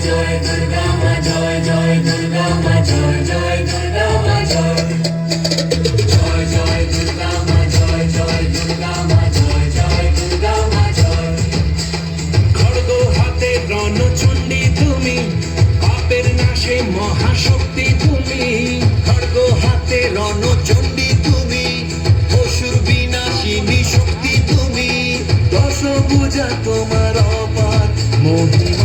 Joy, Durga, my joy, joy, Durga, my joy. Ranchandi তুমি অসুর বিনাশিনী শক্তি তুমি। দশ তোমার অপার মহিমা।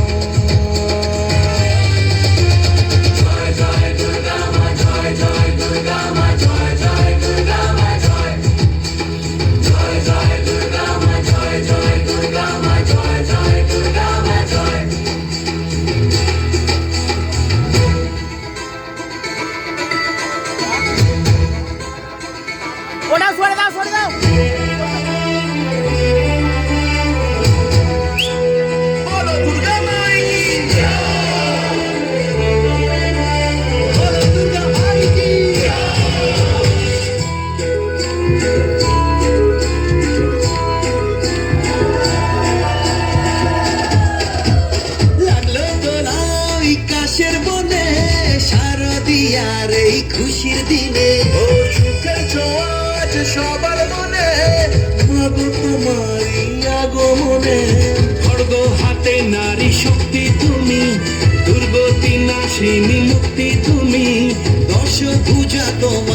শারদিয়ার এই খুশির দিনে ও সুখের সবার মনে, মাগো আগমনে। হাতে নারী শক্তি তুমি, দুর্গতি নাশিনী মুক্তি তুমি, দশ পূজা তোমার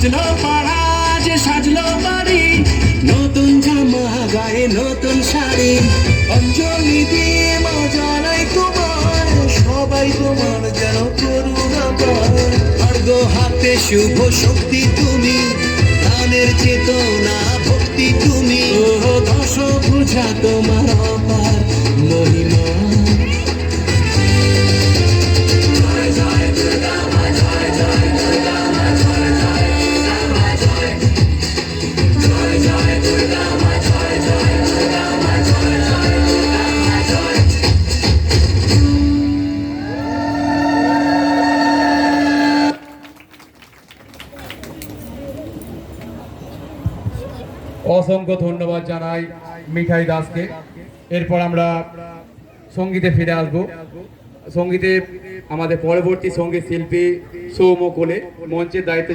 সাজলো পাড়া যে সাজলো বাড়ি নতুন জামা গায়ে নতুন শাড়ি অঞ্জলি দিয়ে হাতে শুভ শক্তি তুমি দানের চেতনা ভক্তি তুমি। ও দশ পূজা তোমার অসংখ্য ধন্যবাদ জানাই মিঠাই দাসকে। এরপর আমরা সঙ্গীতে ফিরে আসব। সঙ্গীতে আমাদের পরবর্তী সংগীত শিল্পী সৌম কোলে মঞ্চের দায়িত্ব